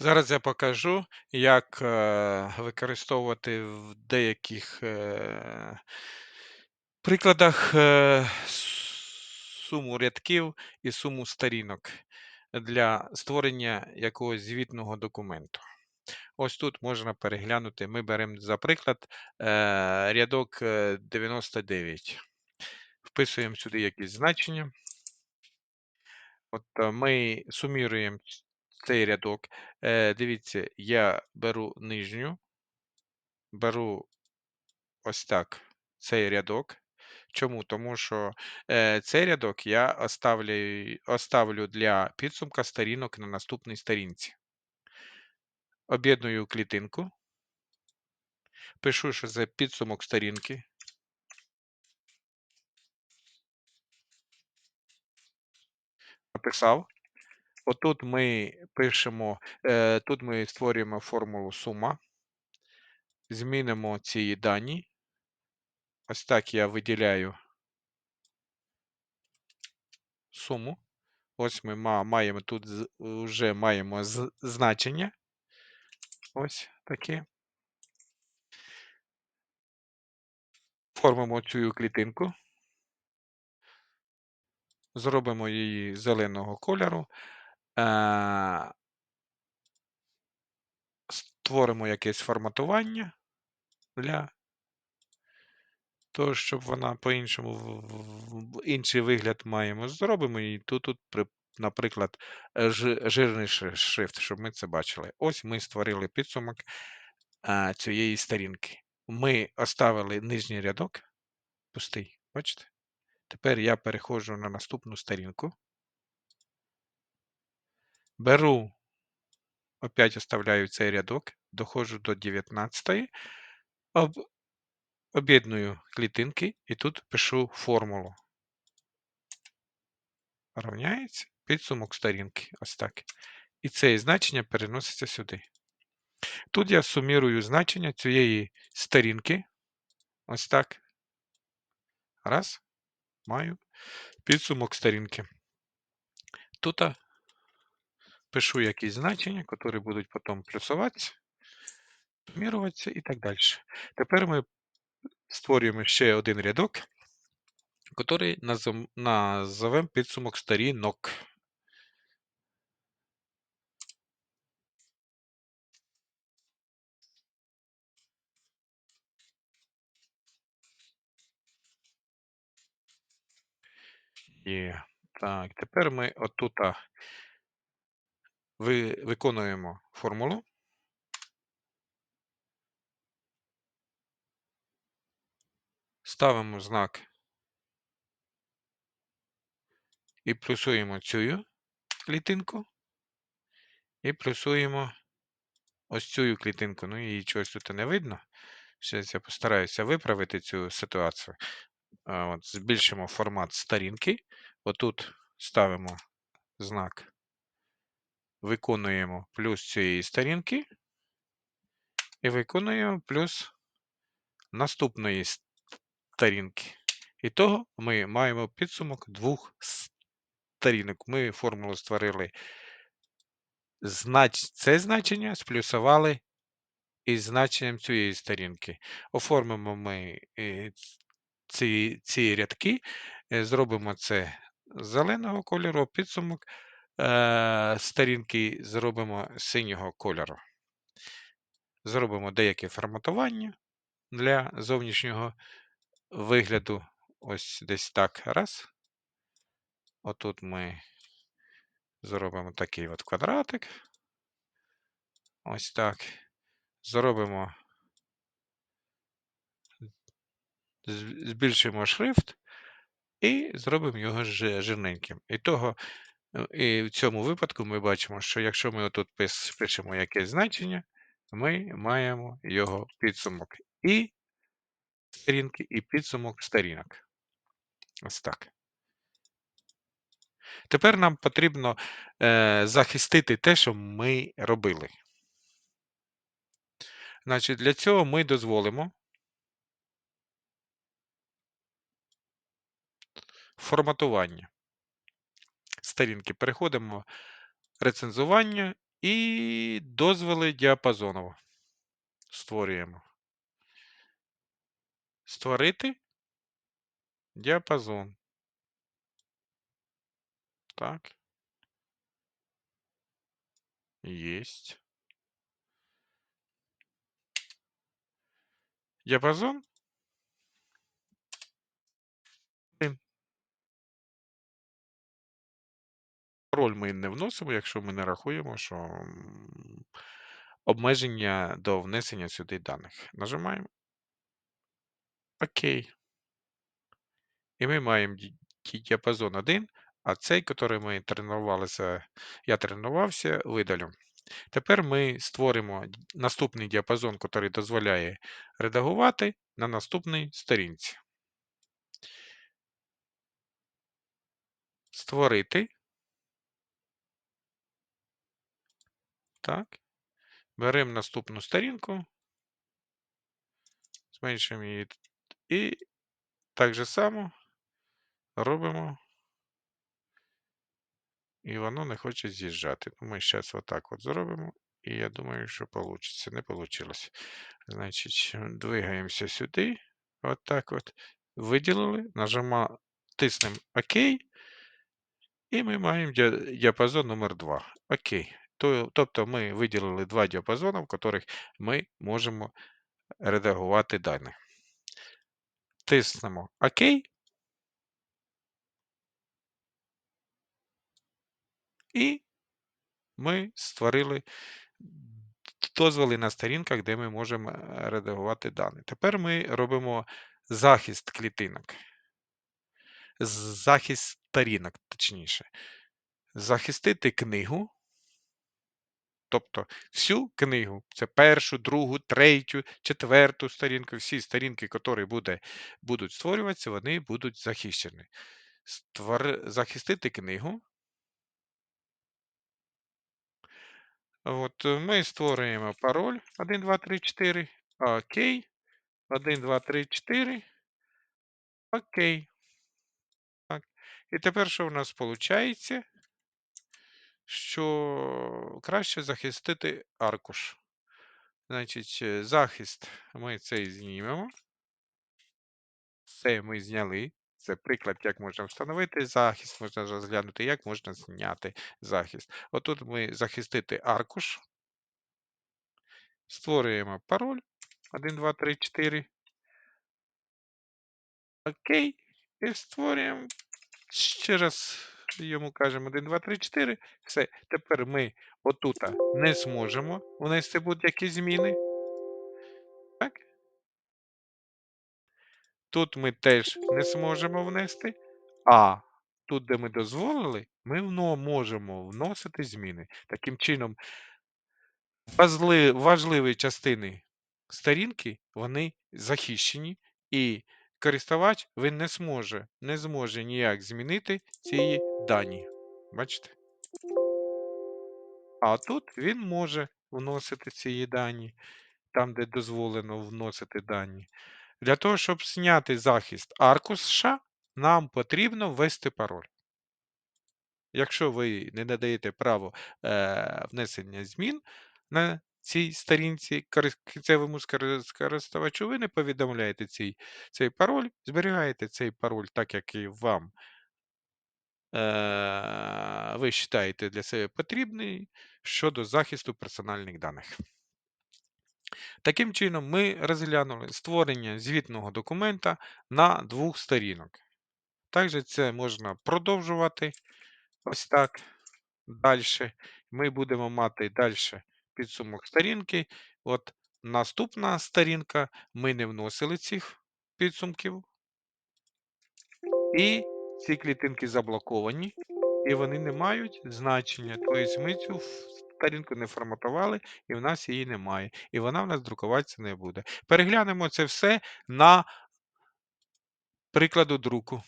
Зараз я покажу, як, е, використовувати в деяких, е, прикладах, е, суму рядків і суму сторінок для створення якогось звітного документу. Ось тут можна переглянути. Ми беремо, за приклад, рядок, е, 99. Вписуємо сюди якісь значення. От, ми суміруємо цей рядок. Е, дивіться, я беру нижню беру ось так цей рядок. Чому? Тому що, е, цей рядок я оставляю оставлю для підсумка сторінок на наступній сторінці. Об'єдную клітинку. Пишу, що це підсумок сторінки. Написав. Отут ми пишемо, тут ми створюємо формулу сума. Змінимо ці дані. Ось так я виділяю суму. Ось ми маємо тут вже маємо значення. Ось таке. Оформимо цю клітинку. Зробимо її зеленого кольору. Е Створимо якесь форматування для того, щоб вона по-іншому інший вигляд маємо. Зробимо її тут, тут наприклад, е, жирний шрифт, щоб ми це бачили. Ось ми створили підсумок, а, цієї сторінки. Ми оставили нижній рядок пустий, бачите? Тепер я переходжу на наступну сторінку. Беру, опять оставляю цей рядок, доходжу до 19, об об'єдную клітинки і тут пишу формулу. Равняється підсумок сторінки. Ось так. І це значення переноситься сюди. Тут я сумірую значення цієї сторінки. Ось так. Раз. Маю підсумок сторінки. Тут пишу якісь значення, які будуть потім плюсуватися, суміруватися і так далі. Тепер ми створюємо ще один рядок, який назовемо підсумок сторінок. Є. Так, тепер ми отут ви, виконуємо формулу. Ставимо знак і плюсуємо цю клітинку, і плюсуємо ось цю клітинку. Ну, її чогось тут не видно. Зараз я постараюся виправити цю ситуацію. От, Збільшимо формат сторінки. Отут ставимо знак, виконуємо плюс цієї сторінки і виконуємо плюс наступної сторінки. І того ми маємо підсумок двох сторінок. Ми формулу створили. Це значення сплюсували із значенням цієї сторінки. Оформимо ми е, ці ці рядки, е, зробимо це зеленого кольору, підсумок е, сторінки зробимо синього кольору. Зробимо деяке форматування для зовнішнього вигляду. Ось десь так. Раз. Отут ми зробимо такий от квадратик. Ось так. Зробимо, збільшимо шрифт і зробимо його жирненьким. І того, і в цьому випадку ми бачимо, що якщо ми отут пишемо якесь значення, ми маємо його підсумок і сторінки, і підсумок сторінок. Ось так. Тепер нам потрібно е, захистити те, що ми робили. Значить, для цього ми дозволимо форматування сторінки. Переходимо рецензування І дозволи діапазону створюємо. Створити діапазон. Так. Єсть. Діапазон. Пароль ми не вносимо, якщо ми не рахуємо, що обмеження до внесення сюди даних. Нажимаємо ОК. І ми маємо ді- ді- діапазон 1, а цей, який ми тренувалися, я тренувався, видалю. Тепер ми створимо наступний діапазон, який дозволяє редагувати на наступній сторінці. Створити. Так. Беремо наступну сторінку, зменшуємо її і так же само робимо, і воно не хоче з'їжджати. Ну, Ми зараз отак от зробимо, і я думаю, що вийде. Не вийшло. Значить, двигаємося сюди. Отак от. Виділили, нажимаємо, тиснемо ОК, і ми маємо діапазон номер 2. Окей. То- Тобто ми виділили два діапазони, в яких ми можемо редагувати дані. Тиснемо ОК. І ми створили дозволи на сторінках, де ми можемо е, редагувати дані. Тепер ми робимо захист клітинок. Захист сторінок, точніше. Захистити книгу. Тобто всю книгу, це першу, другу, третю, четверту сторінку, всі сторінки, які буде, будуть створюватися, вони будуть захищені. Створ... Захистити книгу. От, е, Ми створюємо пароль 1, 2, 3, 4. Окей. 1, 2, 3, 4. Окей. Так. І тепер що в нас виходить? Що краще захистити аркуш. Значить, е, захист ми цей знімемо. Все ми зняли. Це приклад, як можна встановити захист, можна розглянути, як можна зняти захист. Отут ми захистити аркуш. Створюємо пароль 1, 2, 3, 4. Окей. І створюємо ще раз йому кажемо 1, 2, 3, 4. Все. Тепер ми отут не зможемо внести будь-які зміни. Так? Тут ми теж не зможемо внести. А тут, де ми дозволили, ми можемо вносити зміни. Таким чином, важливі частини сторінки вони захищені, і користувач він не зможе, не зможе ніяк змінити ці дані. Бачите? А тут він може вносити ці дані, там, де дозволено вносити дані. Для того, щоб зняти захист аркуша, нам потрібно ввести пароль. Якщо ви не надаєте право е, внесення змін на цій сторінці корис- кінцевому скори- ви не повідомляєте цей, цей пароль, зберігаєте цей пароль так, як і вам е, ви вважаєте для себе потрібний щодо захисту персональних даних. Таким чином, ми розглянули створення звітного документа на двох сторінок. Також це можна продовжувати ось так. Далі ми будемо мати далі підсумок сторінки. От наступна сторінка, ми не вносили цих підсумків. І ці клітинки заблоковані, і вони не мають значення. Тобто ми цю сторінку не форматували, і в нас її немає. І вона в нас друкуватися не буде. Переглянемо це все на прикладу друку.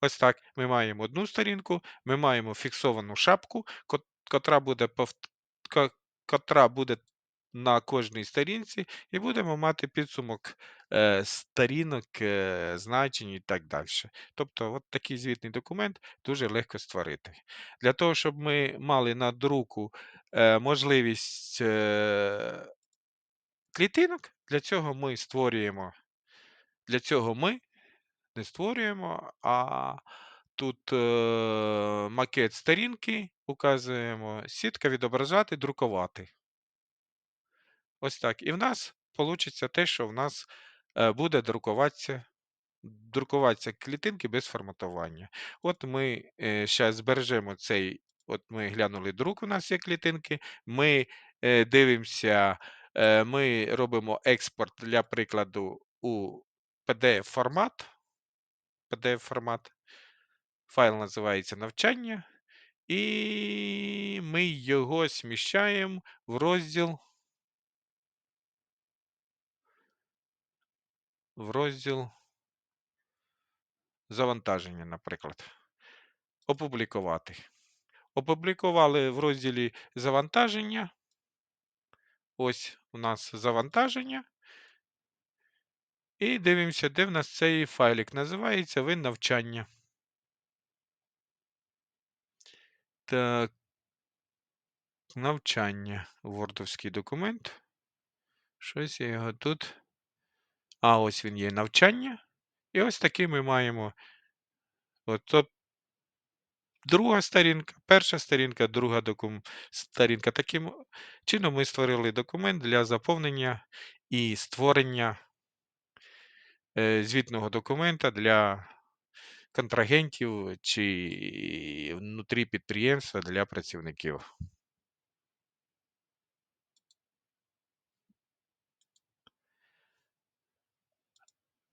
Ось так. Ми маємо одну сторінку, ми маємо фіксовану шапку, котра буде котра буде на кожній сторінці і будемо мати підсумок, е, сторінок, е, значень і так дальше. Тобто от такий звітний документ дуже легко створити. Для того, щоб ми мали на друку, е, можливість, е клітинок, для цього ми створюємо для цього ми не створюємо, а тут, е, макет сторінки указуємо, сітка відображати, друкувати. Ось так. І в нас получиться те, що в нас, е, буде друкуватися друкуватися клітинки без форматування. От ми, е, щас збережемо цей от ми глянули друк, у нас є клітинки, ми, е, дивимося, е, ми робимо експорт, для прикладу, у PDF-формат. PDF-формат. Файл називається "Навчання", і ми його сміщаємо в розділ в розділ завантаження, наприклад. Опублікувати. Опублікували в розділі завантаження. Ось у нас завантаження. І дивимося, де в нас цей файлик. Називається він "Навчання". Так. Навчання. Вордовський документ. Щось я його тут А, ось він є "Навчання". І ось такий ми маємо Ото друга сторінка, перша сторінка, друга докум сторінка. Таким чином ми створили документ для заповнення і створення е, звітного документа для контрагентів чи внутрі підприємства для працівників.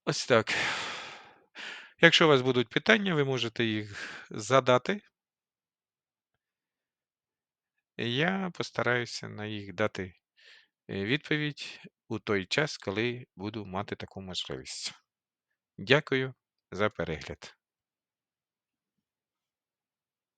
Ось так. Якщо у вас будуть питання, ви можете їх задати. Я постараюся на їх дати, е, відповідь у той час, коли буду мати таку можливість. Дякую за перегляд.